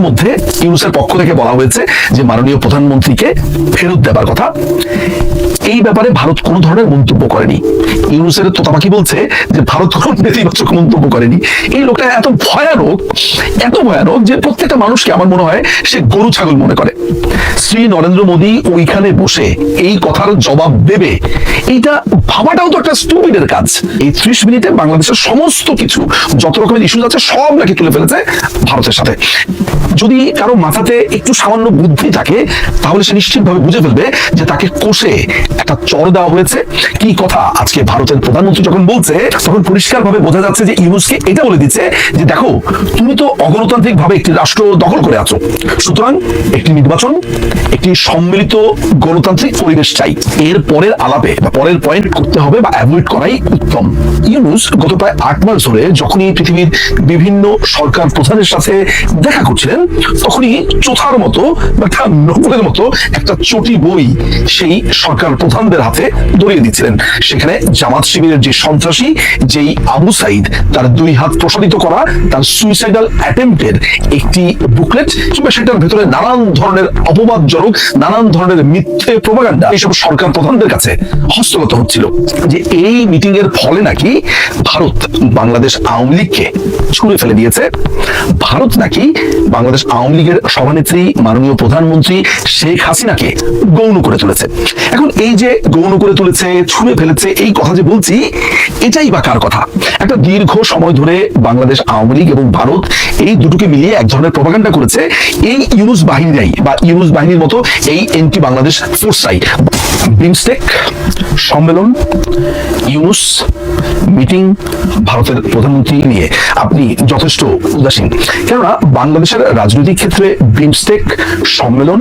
মধ্যে ইউনুসের পক্ষ থেকে বলা হয়েছে যে মাননীয় প্রধানমন্ত্রীকে ফেরত দেবার কথা। এই ব্যাপারে ভারত কোনো ধরনের মন্তব্য করেনি। ইউনুসের তোতাপাকি বলছে যে ভারত কোনো নেতিবাচক মন্তব্য করেনি। এই লোকটা এত ভয়ানক এত ভয়ানক যে প্রত্যেকটা মানুষকে আমার মনে হয় সে গরু ছাগল মনে করে। শ্রী নরেন্দ্র মোদী ওইখানে বসে এই কথার জবাব দেবে। এইটা ভাবাটাও তো একটা স্টুপিডের কাজ। এই ত্রিশ মিনিটে বাংলাদেশের সমস্ত কিছু, যত রকমের ইস্যু আছে, সব নাকি তুলে ফেলেছে ভারতের সাথে। যদি কারও মাথাতে একটু সামান্য বুদ্ধি থাকে, তাহলে সে নিশ্চিতভাবে বুঝে ফেলবে যে তাকে কোষে একটা চর দেওয়া হয়েছে। কি কথা? আজকে ভারতের প্রধানমন্ত্রী যখন বলছে, তখন পরিষ্কার ভাবে বোঝা যাচ্ছে যে ইউনুসকে এটা বলে দিচ্ছে যে, দেখো, তুমি তো অগণতান্ত্রিক ভাবে একটি রাষ্ট্র দখল করে আছো। সুতরাং একটি নির্বাচন, একটি সম্মিলিত গণতান্ত্রিক পরিবেশ চাই। এর পরের আলাপে পরের পয়েন্ট করতে হবে বা অ্যাভয়েড করাই উত্তম। ইউনুস গত প্রায় আট মাস ধরে যখনই পৃথিবীর বিভিন্ন সরকার প্রধানের সাথে দেখা করছিলেন, তখনই চোথার মতো বা নকলের মতো একটা চটি বই সেই সরকার প্রধানদের হাতে ধরিয়ে দিচ্ছিলেন। সেখানে জামাত শিবিরের যে সন্ত্রাসী, যেই আবু সাইদ, তার দুই হাত প্রসারিত করা, তার সুইসাইডাল অ্যাটেম্পটের একটি বুকলেট কিংবা সেটার ভেতরে নানান ধরনের অপবাদজনক, নানান ধরনের মিথ্যে প্রপাগান্ডা এইসব সরকার প্রধানদের কাছে হস্তগত হচ্ছিল যে এই মিটিং এর ফলে নাকি ভারত বাংলাদেশ আওয়ামী লীগকে ছুঁড়ে ফেলে দিয়েছে। ভারত নাকি বাংলাদেশ আওয়ামী লীগের সভানেত্রী, মাননীয় প্রধানমন্ত্রী শেখ হাসিনাকে গৌণ করে তুলেছে। এখন এই যে গৌণ করে তুলেছে, ছুঁড়ে ফেলেছে, এই কথা যে বলছি, এটাই বা কার কথা? একটা দীর্ঘ সময় ধরে বাংলাদেশ আওয়ামী লীগ এবং ভারত এই দুটোকে মিলিয়ে এক ধরনের প্রপাগান্ডা করেছে। এই ইউনুস বাহিনীরাই বা ইউনুস বাহিনীর মতো এই এনটি বাংলাদেশ ফোর্সরাই বিমস্টেক সম্মেলন ইউনুস মিটিং ভারতের প্রধানমন্ত্রী নিয়ে আপনি যথেষ্ট উদাসীন। কেননা বাংলাদেশের রাজনৈতিক ক্ষেত্রে বিমস্টেক সম্মেলন,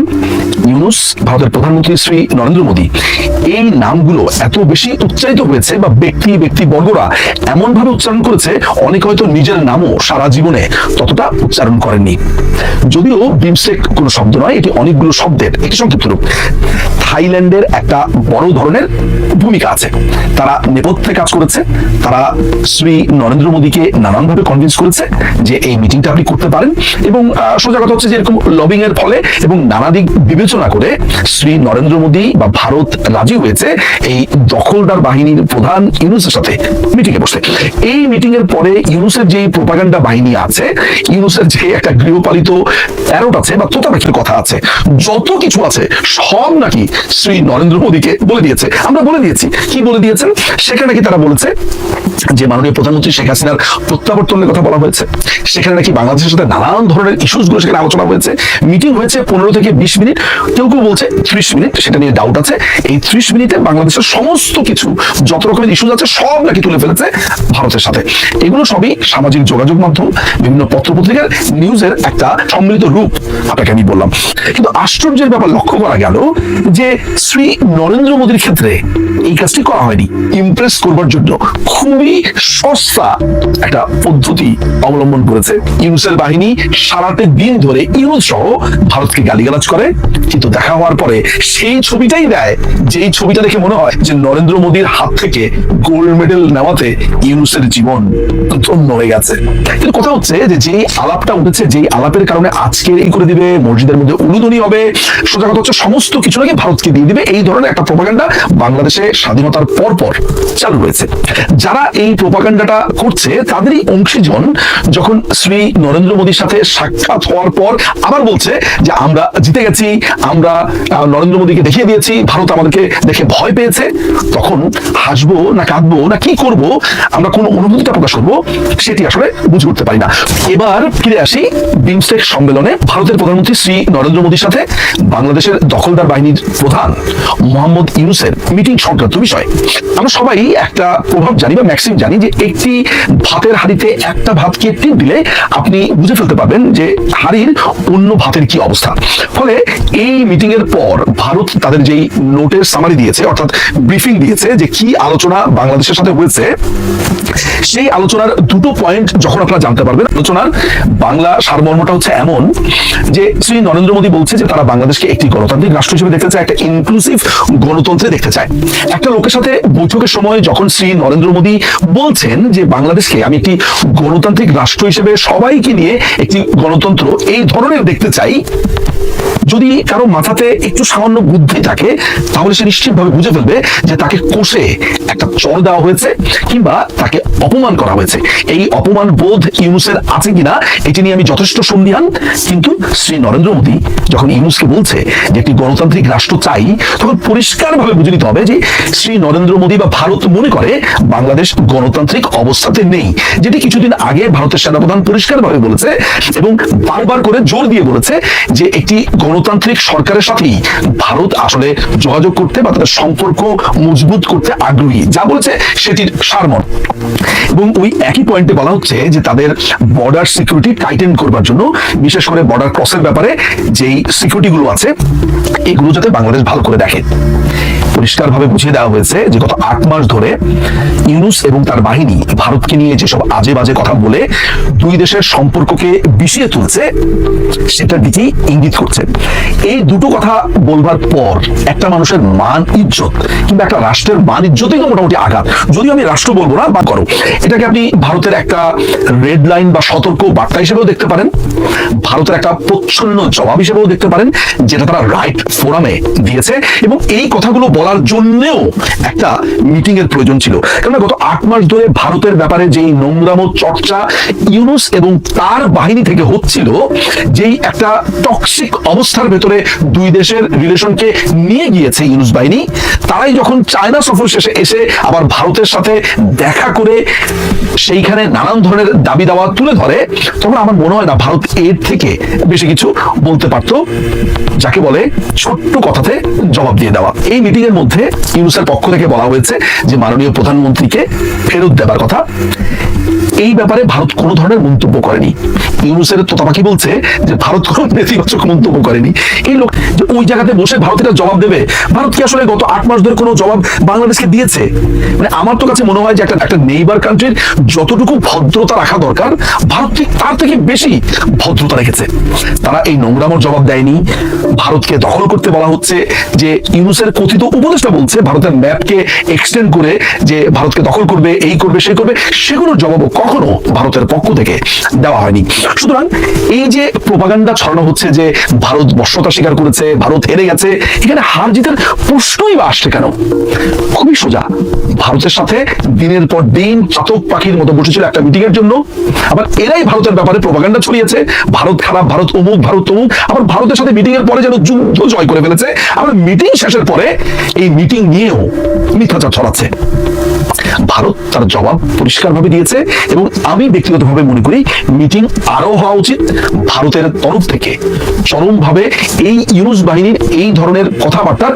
ইউনুস, ভারতের প্রধানমন্ত্রী শ্রী নরেন্দ্র মোদী, এই নামগুলো এত বেশি উচ্চারিত হয়েছে বা ব্যক্তি ব্যক্তি বর্গরা এমন ভাবে উচ্চারণ করেছে, অনেক হয়তো নিজের নামও সারা জীবনে ততটা উচ্চারণ করেননি। যদিও বিমস্টেক কোনো শব্দ নয়, এটি অনেকগুলো শব্দের একটি সংক্ষিপ্ত রূপ। থাইল্যান্ডের একটা বড় ধরনের ভূমিকা আছে। তারা নেপথ্যে কাজ করেছে তারা শ্রী নরেন্দ্র মোদীকে নানানভাবে কনভিন্স করেছে যে এই মিটিংটা আপনি করতে পারেন এবং সোজা কথা হচ্ছে যে এরকম লবিং এর ফলে এবং নানা দিক বিবেচনা করে শ্রী নরেন্দ্র মোদী বা ভারত রাজি হয়েছে এই দখলদার বাহিনীর প্রধান ইউনুসের সাথে মিটিং এ বসতে। এই মিটিং এর পরে ইউনুসের যে প্রোপাগান্ডা বাহিনী আছে, ইউনুসের যে একটা গৃহপালিত প্যারট আছে বা তোতা পাখির কথা আছে, যত কিছু আছে সব নাকি শ্রী নরেন্দ্র মোদীকে বলে দিয়েছে। আমরা বলে দিয়েছি। কি বলে দিয়েছেন? সেখানে নাকি তারা বলেছে যে মাননীয় প্রধানমন্ত্রী শেখ হাসিনার প্রত্যাবর্তনের কথা বলা হয়েছে, সেখানে নাকি বাংলাদেশের সাথে নানান ধরনের সেখানে আলোচনা হয়েছে। মিটিং হয়েছে পনেরো থেকে বিশ মিনিট, কেউ কেউ বলছে ত্রিশ মিনিট, সেটা নিয়ে ডাউট আছে। এই ত্রিশ মিনিটে বাংলাদেশের সমস্ত কিছু, যত রকমের ইস্যুস আছে, সব নাকি তুলে ফেলেছে ভারতের সাথে। এগুলো সবই সামাজিক যোগাযোগ মাধ্যম, বিভিন্ন পত্রপত্রিকার নিউজের একটা সম্মিলিত রূপ, আপনাকে আমি বললাম। কিন্তু আশ্চর্যের ব্যাপার লক্ষ্য করা গেল যে শ্রী নরেন্দ্র মোদীর ক্ষেত্রে এই কাজটি করা হয়নি। ইমপ্রেস করবার জন্য খুবই সস্তা একটা পদ্ধতি অবলম্বন করেছে। ইউনুসের বাহিনী সারাটা দিন ধরে ইউনুস সহ ভারতকে গালিগালাজ করে। কিন্তু দেখা হওয়ার পরে সেই ছবিটাই দেয়। যেই ছবিটা দেখে মনে হয় যে নরেন্দ্র মোদীর হাত থেকে গোল্ড মেডেল নেওয়াতে ইউনুসের জীবন ধন্য হয়ে গেছে। কিন্তু কথা হচ্ছে যে যেই আলাপটা উঠেছে, যেই আলাপের কারণে আজকে এই করে দিবে, মসজিদের মধ্যে উলুদনি হবে, সোজা কথা হচ্ছে সমস্ত কিছু নাকি ভারতকে দিয়ে দিবে। এই ধরনের একটা প্রপাগান্ডা বাংলাদেশে স্বাধীনতার পর পর চালু হয়েছে। যারা এই প্রপাগান্ডাটা করছে, তাদেরই অংশীজন যখন শ্রী নরেন্দ্র মোদীর সাথে সাক্ষাৎ হওয়ার পর আবার বলছে যে, আমরা জিতে গেছি, আমরা নরেন্দ্র মোদীকে দেখিয়ে দিয়েছি, ভারত আমাদেরকে দেখে ভয় পেয়েছে। তখন হাসবো না কাঁদবো না কি করব, আমরা কোন অনুভূতিটা প্রকাশ করব, সেটি আসলে বুঝে উঠতে পারি না। এবার ফিরে আসি বিমস্টেক সম্মেলনে। ভারতের প্রধানমন্ত্রী শ্রী নরেন্দ্র মোদীর সাথে বাংলাদেশের দখলদার বাহিনীর প্রধান মোহাম্মদ ইউনুসের মিটিং সংক্রান্ত বিষয়। আমরা সবাই একটা প্রভাব জানি বা ম্যাক্সিম জানি যে একটি ভাতের হাড়িতে একটা ভাতকে টিপ দিলে আপনি বুঝে ফেলতে পারবেন যে হাড়ির অন্য ভাতের কি অবস্থা। ফলে এই মিটিং এর পর ভারত তাদের যেই নোটের সামারি দিয়েছে, অর্থাৎ ব্রিফিং দিয়েছে যে কি আলোচনা বাংলাদেশের সাথে হয়েছে, সেই আলোচনার দুটো পয়েন্ট যখন আপনারা জানতে পারবেন, আলোচনার বাংলা সারমর্মটা হচ্ছে এমন যে শ্রী নরেন্দ্র মোদী বলছে যে তারা বাংলাদেশকে একটি গণতান্ত্রিক রাষ্ট্র হিসেবে দেখতে চায়, একটা ইনক্লুসিভ গণতন্ত্রে দেখতে চায়। একটা লোকের সাথে বৈঠকের সময় যখন শ্রী নরেন্দ্র মোদী বলছেন যে বাংলাদেশকে আমি একটি গণতান্ত্রিক রাষ্ট্র হিসেবে সবাইকে নিয়ে একটি গণতন্ত্র এই ধরনের দেখতে চাই যদি কারও মাথাতে একটু সামান্য বুদ্ধি থাকে, তাহলে সে নিশ্চিতভাবে বুঝে ফেলবে যে তাকে কোষে একটা চর দেওয়া হয়েছে কিংবা তাকে অপমান করা হয়েছে। এই অপমান বোধ ইউনুসের আছে কিনা, এটি নিয়ে আমি যথেষ্ট সন্দিহান। কিন্তু শ্রী নরেন্দ্র মোদী যখন ইউনুসকে বলছে যে একটি গণতান্ত্রিক রাষ্ট্র চাই, তখন পরিষ্কারভাবে বুঝে নিতে হবে যে শ্রী নরেন্দ্র মোদী বা ভারত মনে করে বাংলাদেশ গণতান্ত্রিক অবস্থাতে নেই, যেটি কিছুদিন আগে ভারতের সেনাপ্রধান পরিষ্কারভাবে বলেছে এবং বারবার করে জোর দিয়ে বলেছে যে একটি গণতান্ত্রিক সরকারের সাথেই ভারত আসলে যোগাযোগ করতে বা তাদের সম্পর্ক মজবুত করতে আগ্রহী। যা বলছে সেটির সারমর্ম। এবং ওই একই পয়েন্টে বলা হচ্ছে যে তাদের বর্ডার সিকিউরিটি টাইটেন করবার জন্য, বিশেষ করে বর্ডার ক্রসের ব্যাপারে যেই সিকিউরিটি গুলো আছে, এগুলো যাতে বাংলাদেশ ভালো করে দেখে। পরিষ্কারভাবে বুঝিয়ে দেওয়া হয়েছে যে গত আট মাস ধরে ইউনুস এবং তার বাহিনী ভারতকে নিয়ে যেসব আজে বাজে কথা বলে দুই দেশের সম্পর্ককে বিষিয়ে তুলছে, সেটার দিকেই ইঙ্গিত করছে। এই দুটো কথা বলবার পর একটা মানুষের মান ইজ্জত কিংবা একটা রাষ্ট্রের মান ইজ্জতেই তো মোটামুটি আঘাত। যদিও আমি রাষ্ট্র বলব না বা করো। এটাকে আপনি ভারতের একটা রেড লাইন বা সতর্ক বার্তা হিসেবেও দেখতে পারেন, ভারতের একটা প্রচ্ছন্ন জবাব হিসেবেও দেখতে পারেন, যেটা তারা রাইট ফোরামে দিয়েছে। এবং এই কথাগুলো বলার জন্যেও একটা মিটিং এর প্রয়োজন ছিল। কেননা গত আট মাস ধরে ভারতের ব্যাপারে যেই নোংরাম চর্চা ইউনুস এবং তার বাহিনী থেকে হচ্ছিল, যেই একটা টক্সিক অবস্থার ভেতরে দুই দেশের রিলেশনকে নিয়ে গিয়েছে ইউনুস বাহিনী তারাই যখন চায়না সফর শেষে এসে আবার ভারতের সাথে দেখা করে সেইখানে নানান ধরনের দাবি দাওয়া তুলে ধরে, তখন আমার মনে হয় না ভারত এর থেকে বেশি কিছু বলতে পারতো, যাকে বলে ছোট্ট কথাতে জবাব দিয়ে দেওয়া। এই মিটিং এর মধ্যে ইউনুসের পক্ষ থেকে বলা হয়েছে যে মাননীয় প্রধানমন্ত্রীকে ফেরত দেবার কথা। এই ব্যাপারে ভারত কোনো ধরনের মন্তব্য করেনি। ইউনুসের তোতাপাকি বলছে যে ভারত কোনো নেতিবাচক মন্তব্য করেনি। এই লোক যে ওই জায়গাতে বসে ভারত এটা জবাব দেবে, ভারত কি আসলে গত আট মাস ধরে কোনো জবাব বাংলাদেশকে দিয়েছে? মানে আমার তো কাছে মনে হয় যে একটা একটা নেইবার কান্ট্রির যতটুকু ভদ্রতা রাখা দরকার, ভারত ঠিক তার থেকে বেশি ভদ্রতা রেখেছে। তারা এই নোংরামোর জবাব দেয়নি। ভারতকে দখল করতে বলা হচ্ছে যে ইউনুসের কথিত উপদেষ্টা বলছে, ভারতের ম্যাপকে এক্সটেন্ড করে যে ভারতকে দখল করবে, এই করবে, সে করবে, সেগুলোর জবাবও কখনো ভারতের পক্ষ থেকে দেওয়া হয়নি। সুতরাং এই যে প্রপাগান্ডা ছড়ানো হচ্ছে যে ভারত বর্ষতা স্বীকার করেছে, ভারত হেরে গেছে, এখানে হার জিতের প্রশ্নই বা আসছে কেন? খুবই সোজা। ভারতের সাথে দিনের পর দিন চাতক পাখির মতো বসেছিল একটা মিটিং এর জন্য। আবার এরাই ভারতের ব্যাপারে প্রপাগান্ডা ছড়িয়েছে। ভারত খারাপ, ভারত অমুক, ভারত তমুক। আবার ভারতের সাথে মিটিং এর পরে যেন যুদ্ধ জয় করে ফেলেছে। আবার মিটিং শেষের পরে এই মিটিং নিয়েও মিথ্যাচার ছড়াচ্ছে। ভারত তার জবাব পরিষ্কারভাবে দিয়েছে এবং আমি ব্যক্তিগতভাবে মনে করি মিটিং আরও হওয়া উচিত ভারতের তরফ থেকে। চরমভাবে এই ইউনুস বাহিনীর এই ধরনের কথাবার্তার